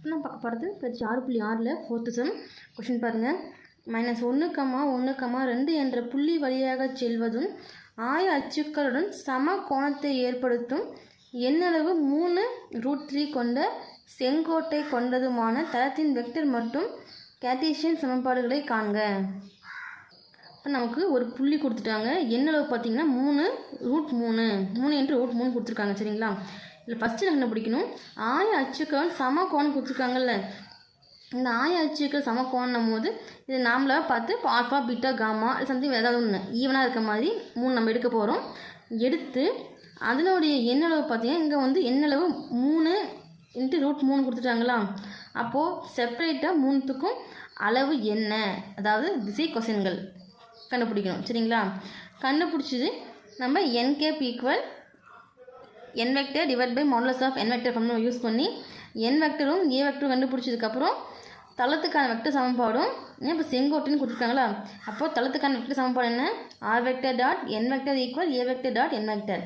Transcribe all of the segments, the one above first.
இப்போ நான் பார்க்க போகிறது பயிற்சி ஆறு புள்ளி ஆறில் ஃபோர்த்து செம் கொஷின் பாருங்கள் மைனஸ் ஒன்று கம்மா ஒன்று கம்மா ரெண்டு என்ற புள்ளி வழியாக செல்வதும் ஆய அச்சுக்களுடன் சம கோணத்தை ஏற்படுத்தும் எண்ணளவு மூணு ரூட் த்ரீ கொண்ட செங்கோட்டை கொண்டதுமான தளத்தின் வெக்டர் மற்றும் கேத்தீஷியன் சமன்பாடுகளை காண்க. இப்போ நமக்கு ஒரு புள்ளி கொடுத்துட்டாங்க. எண்ணளவு பார்த்தீங்கன்னா மூணு ரூட் மூணு. மூணு என்று ரூட் மூணு கொடுத்துருக்காங்க. சரிங்களா? இல்லை ஃபஸ்ட்டு நம்ம கண்டுபிடிக்கணும் ஆய அச்சுக்கள் சம கோணம் கொடுத்துருக்காங்கல்ல. இந்த ஆய அச்சுக்கள் சம கோணம் போது இது நாமளாக பார்த்து ஆல்ஃபா பீட்டா காமா சம்திங் ஏதாவது ஒன்று ஈவனாக இருக்க மாதிரி மூணு நம்ம எடுக்க போகிறோம் எடுத்து அதனுடைய எண்ணளவு பார்த்தீங்கன்னா இங்கே வந்து எண்ணளவு மூணு இன்ட்டு ரூட் மூணு கொடுத்துட்டாங்களா? அப்போது செப்பரேட்டாக மூணுத்துக்கும் அளவு என்ன? அதாவது திசை கொசைன்கள். கண்டுபிடிக்கணும் சரிங்களா? கண்டுபிடிச்சது நம்ம n cap equal n vector divide by modulus of n vector form use பண்ணி என் வெக்டரும் ஏ வெக்டரும் கண்டுபிடிச்சதுக்கப்புறம் தளத்துக்கான வெக்டர் சமன்பாடும் ஏன் இப்போ செங்கோட்டுன்னு கொடுத்துருக்காங்களா? அப்போது தளத்துக்கான வெக்டர் சமன்பாடு என்ன? R vector dot n vector equal a vector dot n vector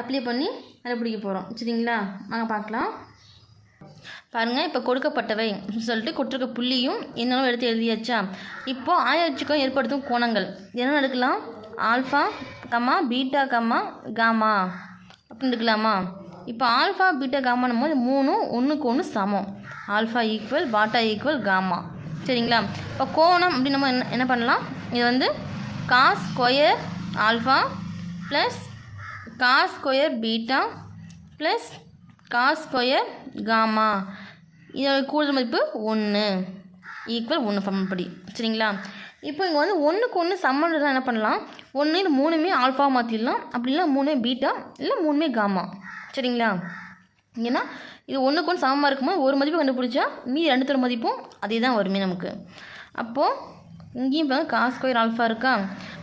apply பண்ணி கண்டுபிடிக்க போகிறோம் சரிங்களா? வாங்க பார்க்கலாம். பாருங்கள் இப்போ கொடுக்கப்பட்டவை. சொல்லிட்டு கொடுத்துருக்க புள்ளியும் என்னென்ன எடுத்து எழுதியாச்சா? இப்போது ஆயிரச்சுக்கும் ஏற்படுத்தும் கோணங்கள். என்ன எடுக்கலாம்? Alpha comma beta comma gamma. அப்படின்ட்டுக்கலாமா இப்போ ஆல்ஃபா பீட்டா காமானும் போது மூணும் ஒன்றுக்கு ஒன்று சமம். Alpha equal beta equal gamma. சரிங்களா? இப்போ கோணம் அப்படின்னு நம்ம என்ன என்ன பண்ணலாம்? இது வந்து cos square alpha plus cos square beta plus cos square gamma. இதோட கூடுதல் மதிப்பு ஒன்று ஈக்குவல் ஒன்று படி சரிங்களா? இப்போ இங்கே வந்து ஒன்றுக்கு ஒன்று சம்மன் என்ன பண்ணலாம்? ஒன்று இது மூணுமே ஆல்ஃபா மாற்றிடலாம் அப்படி இல்லை மூணுமே பீட்டா இல்லை மூணுமே காமா சரிங்களா? ஏன்னா இது ஒன்றுக்கு ஒன்று சமமாக இருக்கும்போது ஒரு மதிப்பு கண்டுபிடிச்சா மீதி ரெண்டு தர மதிப்பும் அதே தான் வருமே நமக்கு. அப்போது இங்கேயும் இப்போ காஸ் ஸ்கொயர் ஆல்ஃபா இருக்கா?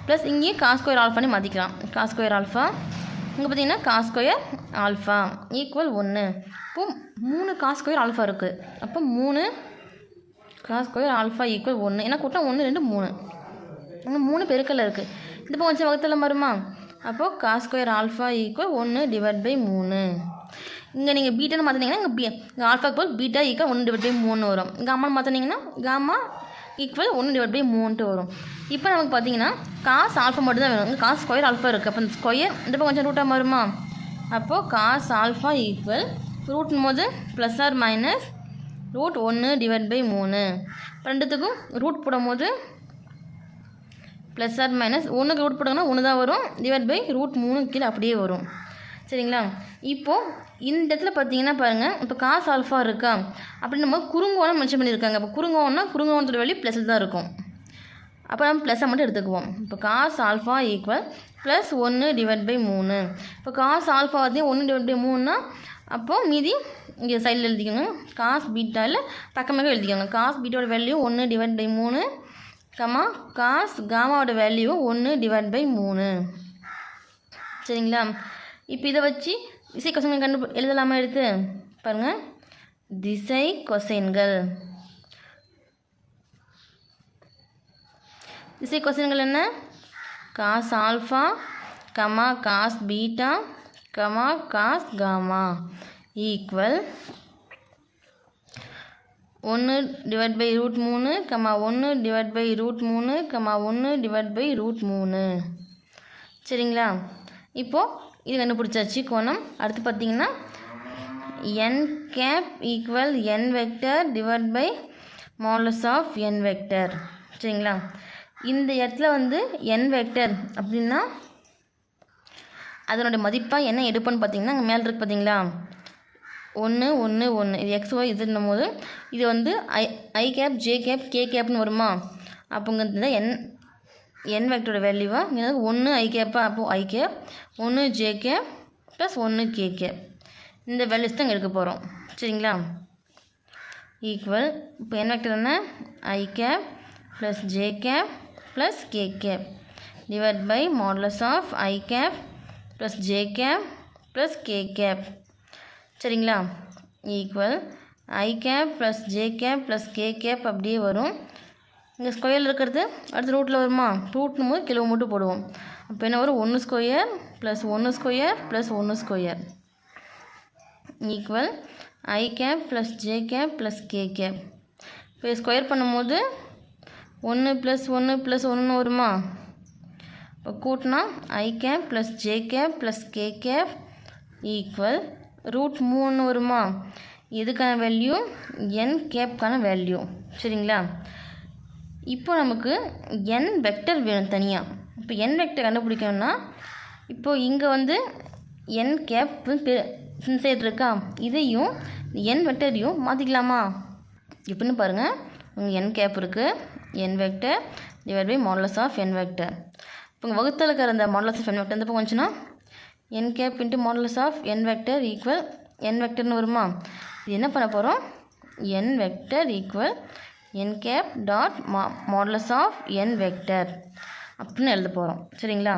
ப்ளஸ் இங்கேயும் காஸ் ஸ்கொயர் ஆல்ஃபானே மாற்றிக்கலாம் காஸ் ஸ்கொயர் ஆல்ஃபா இங்கே பார்த்தீங்கன்னா காஸ் ஸ்கொயர் ஆல்ஃபா ஈக்குவல் ஒன்று இப்போ மூணு காஸ் ஸ்கொயர் ஆல்ஃபா இருக்குது அப்போ மூணு காஸ் ஸ்கொயர் ஆல்ஃபா ஈக்குவல் ஒன்று ஏன்னா கூட்டம் ஒன்று ரெண்டு மூணு. இன்னும் மூணு பெருக்கல் இருக்குது இந்த இப்போ கொஞ்சம் வகுத்தில் வருமா அப்போது காஸ் ஸ்கொயர் ஆல்ஃபா ஈக்குவல் ஒன்று டிவைட் பை மூணு. இங்கே நீங்கள் பீட்டான்னு மாற்றினீங்கன்னா இங்கே பி இங்கே ஆல்ஃபா ஈக்குவல் பீட்டா ஈக்குவல் ஒன்று டிவைட் பை மூணு வரும். காமான்னு மாற்றினீங்கன்னா காமா ஈக்குவல் ஒன்று டிவைட் பை மூணுன்ட்டு வரும். இப்போ நமக்கு பார்த்தீங்கன்னா காஸ் ஆல்ஃபா மட்டும் தான் வேணும். இங்கே காஸ் ஸ்கொயர் ஆல்ஃபா இருக்குது அப்போ இந்த ஸ்கொயர் இந்த பக்கம் கொஞ்சம் ரூட்டாக வருமா அப்போது காஸ் ஆல்ஃபா ஈக்குவல் ரூட்னும் போது ப்ளஸ் ஆர் மைனஸ் ரூட் ஒன்று டிவைட் பை மூணு. ரெண்டுத்துக்கும் ரூட் போடும்போது ப்ளஸ் ஆர் மைனஸ் ஒன்றுக்கு ரூட் போட்டாங்கன்னா ஒன்று தான் வரும். டிவைட் பை ரூட் மூணு கீழே அப்படியே வரும். சரிங்களா? இப்போது இந்த இடத்துல பார்த்தீங்கன்னா பாருங்கள் இப்போ காசு ஆல்ஃபா இருக்கா? அப்படின்னு நம்ம குறுங்கோணம் மென்ஷன் பண்ணியிருக்காங்க. இப்போ குறுங்கோணம்னா குறுங்கோணத்தோட வழி ப்ளஸ் தான் இருக்கும். அப்போ நம்ம ப்ளஸ்ஸை மட்டும் எடுத்துக்குவோம். இப்போ காசு ஆல்ஃபா ஈக்குவல் ப்ளஸ் ஒன்று டிவைட் பை மூணு. இப்போ காசு ஆல்ஃபா வந்து ஒன்று டிவைட் பை மூணுனா அப்போது மீதி இங்கே சைடில் எழுதிக்கோங்க காஸ் பீட்டாவில் பக்கமாக எழுதிக்கோங்க. காஸ் பீட்டோட வேல்யூ ஒன்று டிவைட் பை மூணு கமா காஸ் காமாவோட வேல்யூ ஒன்று டிவைட் பை மூணு. சரிங்களா? இப்போ இதை வச்சு திசை கொசைன்கள் கண்டு எழுதலாமா எடுத்து? பாருங்கள் திசை கொசைன்கள். திசை கொசைன்கள் என்ன? Cos alpha comma cos beta comma cos gamma equal ஒன்று டிவைட் பை ரூட் மூணு கமா ஒன்று டிவைட் பை ரூட் மூணு கமா ஒன்று டிவைட் பை ரூட் மூணு. சரிங்களா? இப்போது இது கண்டுபிடிச்சாச்சு கோணம். அடுத்து பார்த்தீங்கன்னா n cap equal n vector divide by modulus of n vector சரிங்களா? இந்த இடத்துல வந்து என் வெக்டர் அப்படின்னா அதனுடைய மதிப்பாக என்ன எடுப்போன்னு பார்த்தீங்கன்னா அங்கே மேலே இருக்குது பார்த்தீங்களா ஒன்று ஒன்று ஒன்று இது எக்ஸ் ஒய் இதுன்னும் போது இது வந்து i i cap j cap k கேப்னு வருமா? அப்போங்கிறது என் என் வெக்டரோட வேல்யூவாக இங்கே ஒன்று ஐ கேப்பா அப்போது ஐ கேப் ஒன்று ஜே கேப் ப்ளஸ் ஒன்று கே கேப் இந்த வேல்யூஸ் தான் இங்கே எடுக்க போகிறோம் சரிங்களா? ஈக்குவல் இப்போ என் வெக்டர் என்ன? I cap plus j cap plus k cap divide by modulus of i cap plus j cap plus k cap சரிங்களா? Equal i cap plus j cap plus k cap அப்படியே வரும். இங்கே ஸ்கொயரில் இருக்கிறது அடுத்து ரூட்டில் வருமா? ரூட்னும் போது கிலோ மட்டும் போடுவோம். அப்போ என்ன வரும்? ஒன்று ஸ்கொயர் ப்ளஸ் ஒன்று ஸ்கொயர் ப்ளஸ் ஒன்று square equal i cap plus j cap plus k cap இப்போ ஸ்கொயர் பண்ணும்போது ஒன்று ப்ளஸ் ஒன்று ப்ளஸ் ஒன்று வருமா? இப்போ கூட்டினா i cap plus j cap plus k cap equal root மூணு வருமா? இதுக்கான வேல்யூ என் கேப்க்கான வேல்யூ சரிங்களா? இப்போ நமக்கு என் வெக்டர் வேணும் தனியாக இப்போ என் வெக்டர் கண்டுபிடிக்கணும்னா இப்போ இங்கே வந்து என் கேப் சைடு இருக்கா? இதையும் என் வெக்டரையும் மாற்றிக்கலாமா எப்படின்னு பாருங்கள் உங்கள் என் கேப் இருக்குது n vector divide by modulus of n vector இப்போ உங்கள் வகுத்தில் இருக்கிற அந்த மாடலஸ் ஆஃப் என் வெக்டர் எந்த பக்கம் வந்துச்சுன்னா n cap into modulus of n vector equal n வெக்டர்னு வருமா? இது என்ன பண்ண போகிறோம் n vector equal n cap dot மா மாடலஸ் ஆஃப் என் வெக்டர் அப்படின்னு எழுத போகிறோம் சரிங்களா?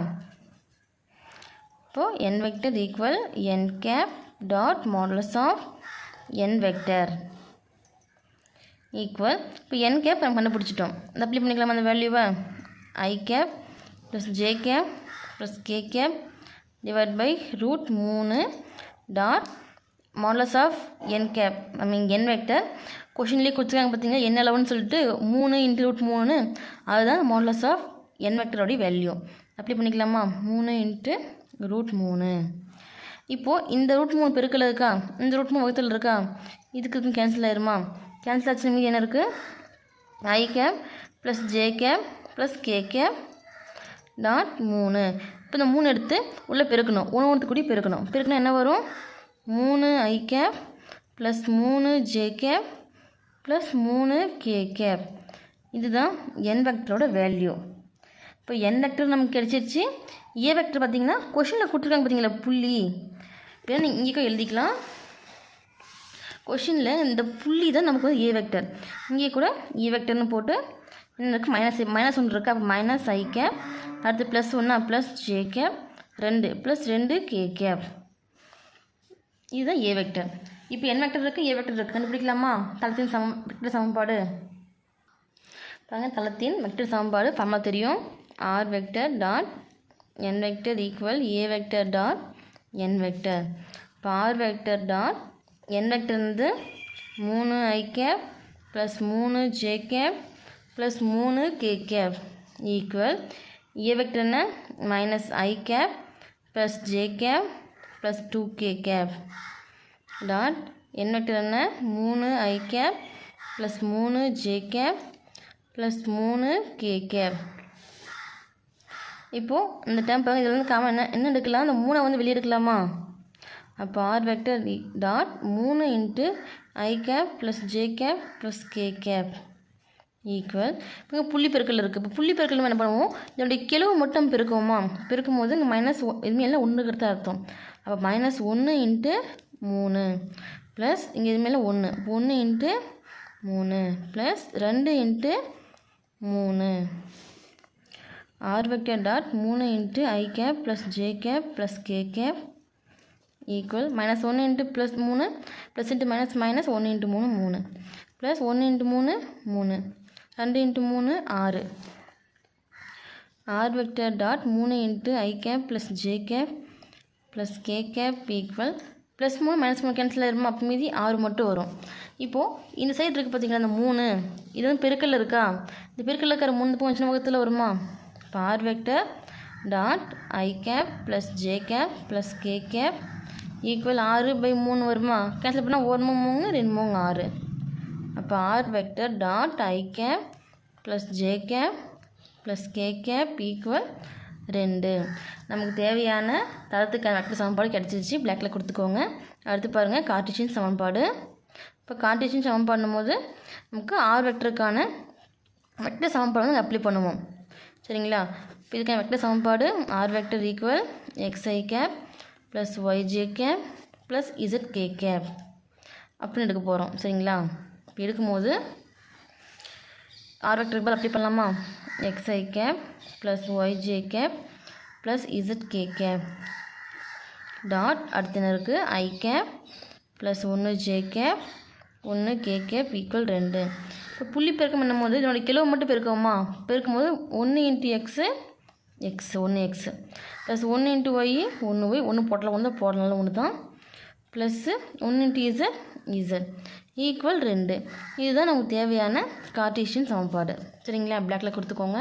இப்போது n vector equal n cap dot modulus of n vector equal இப்போ என் கேப் நம்ம கண்டுபிடிச்சிட்டோம். இந்த அப்ளை பண்ணிக்கலாம் அந்த வேல்யூவை i cap plus j cap plus k cap divide by root மூணு dot modulus of n cap I mean n vector கொஷின்லேயே கொடுத்துருக்காங்க பார்த்தீங்கன்னா என்ன அளவுன்னு சொல்லிட்டு மூணு இன்ட்டு ரூட் மூணு அதுதான் மாடலஸ் ஆஃப் என் வெக்டரோடைய வேல்யூ அப்ளை பண்ணிக்கலாமா? மூணு இன்ட்டு ரூட் மூணு. இப்போது இந்த ரூட் மூணு பெருக்கில் இருக்கா? இந்த ரூட் மூணு வகுத்தில் இருக்கா? இதுக்கு இதுக்கும் கேன்சல் ஆயிருமா? கேன்சல் ஆச்சு மீதி என்ன இருக்குது i cap plus j cap plus k cap dot மூணு. இப்போ இந்த மூணு எடுத்து உள்ளே பெருக்கணும். ஒன்று ஒன்று கூடி பெருக்கணும். பெருக்கணும் என்ன வரும்? மூணு ஐ கேப் ப்ளஸ் மூணு ஜே கேப் ப்ளஸ் மூணு கே கேப் இதுதான் என் வெக்டரோட வேல்யூ இப்போ என் வெக்டர் நமக்கு கிடச்சிருச்சு. ஏ வெக்டர் பார்த்தீங்கன்னா கொஷினில் கொடுத்துருக்காங்க பார்த்தீங்களா புள்ளி? இப்போ நீங்கள் இங்கே எழுதிக்கலாம். கொஷினில் இந்த புள்ளி தான் நமக்கு வந்து ஏ வெக்டர் இங்கே கூட ஏ வெக்டர்னு போட்டு என்ன இருக்குது மைனஸ் மைனஸ் ஒன்று இருக்குது அப்போ மைனஸ் ஐ கேப் அடுத்து ப்ளஸ் ஒன்றா ப்ளஸ் ஜே கேப் ரெண்டு ப்ளஸ் ரெண்டு கே கேப் இதுதான் ஏ வெக்டர் இப்போ என் வெக்டர் இருக்குது ஏ வெக்டர் இருக்குது கண்டுபிடிக்கலாமா? தளத்தின் சம வெக்டர் சமன்பாடு. பாருங்க தளத்தின் வெக்டர் சமன்பாடு ஃபார்மா தெரியும். R vector dot n vector equal a vector dot n vector இப்போ r vector dot n vector வந்து மூணு ஐ கேப் ப்ளஸ் மூணு ஜே கேப் ப்ளஸ் மூணு k cap equal a vector என்ன? Minus i cap plus j cap plus two k cap dot n vector என்ன? மூணு ஐ cap plus மூணு J cap plus மூணு K cap இப்போது இந்த டேம் பாருங்க இதில் வந்து காமன் என்ன? என்ன எடுக்கலாம்? அந்த மூணை வந்து வெளியே எடுக்கலாமா? அப்போ ஆர் வெக்டர் டாட் மூணு into i cap plus j cap plus k cap equal இப்போ புள்ளி பெருக்கல் இருக்குது இப்போ புள்ளி பெருக்கல் என்ன பண்ணுவோம்? இதனுடைய கிழவு மட்டும் பெருக்குவோமா? பெருக்கும் போது இங்கே மைனஸ் எதுவுமே எல்லாம் ஒன்று தான் அர்த்தம். அப்போ மைனஸ் ஒன்று இன்ட்டு மூணு ப்ளஸ் இங்கே இதுமாரி ஒன்று ஒன்று இன்ட்டு மூணு ப்ளஸ் ரெண்டு இன்ட்டு மூணு. ஆர் வெக்டர் டாட் மூணு into i cap plus j cap plus k cap equal minus ஒன்று இன்ட்டு ப்ளஸ் மூணு ப்ளஸ் இன்ட்டு மைனஸ் மைனஸ் ஒன்று இன்ட்டு மூணு மூணு. ப்ளஸ் ஒன்று இன்ட்டு மூணு மூணு. ரெண்டு இன்ட்டு மூணு ஆறு. ஆர் வெக்டர் டாட் மூணு into i cap plus j cap plus k cap equal plus மூணு மைனஸ் மூணு கேன்சல் ஆயிருமா? அப்போ மீதி ஆறு மட்டும் வரும். இப்போது இந்த சைடு இருக்குது பார்த்தீங்களா அந்த மூணு? இது வந்து பெருக்கல்ல இருக்கா? இந்த பெருக்கல்ல இருக்கிற மூணு பக்கம் சின்ன பக்கத்தில் வருமா? இப்போ r vector dot i cap plus j cap plus k cap equal ஆறு பை மூணு வருமா? கேன்சல் பண்ணால் ஒரு மூணு ரெண்டு மூணு ஆறு. அப்போ r vector dot i cap plus j cap plus k cap equal ரெண்டு. நமக்கு தேவையான தளத்துக்கான வெக்டர் சமன்பாடு கிடச்சிருச்சு. பிளாக்கில் கொடுத்துக்கோங்க. அடுத்து பாருங்கள் கார்டிஷியன் சமன்பாடு. இப்போ கார்டிஷியன் சமன்பாடும் போது நமக்கு ஆர் வெக்டருக்கான வெக்டர் சமன்பாடு வந்து அப்ளை பண்ணுவோம். சரிங்களா? இப்போ இதுக்கான வெக்டர் சமன்பாடு r vector equal x i cap plus y j cap plus z k cap அப்படின்னு எடுக்க போகிறோம் சரிங்களா? அப்படி எடுக்கும்போது ஆர் வெக்டர் பதில் அப்ளை பண்ணலாமா? X i cap plus y j cap plus z k cap dot அடுத்த என்ன இருக்குது ஐ கேப் ப்ளஸ் ஒன்று ஜே கேப் ஒன்று கே கேப் ஈக்குவல் ரெண்டு. இப்போ புள்ளி பெருக்கம் பண்ணும்போது இதனுடைய கிலோ மட்டும் பெருக்கோமா பெருக்கும்போது ஒன்று இன்ட்டு எக்ஸு எக்ஸ் ஒன்று எக்ஸு ப்ளஸ் ஒன்று இன்ட்டு ஒய் ஒன்று ஒய் ஒன்று போட்டலாம் ஒன்று போடலாம் ஒன்று தான் ப்ளஸ்ஸு ஒன்று டீசர் இசட் ஈக்குவல் ரெண்டு. இதுதான் நமக்கு தேவையான கார்டீஷியன் சமன்பாடு. சரிங்களா? பிளாக்ல கொடுத்துக்கோங்க.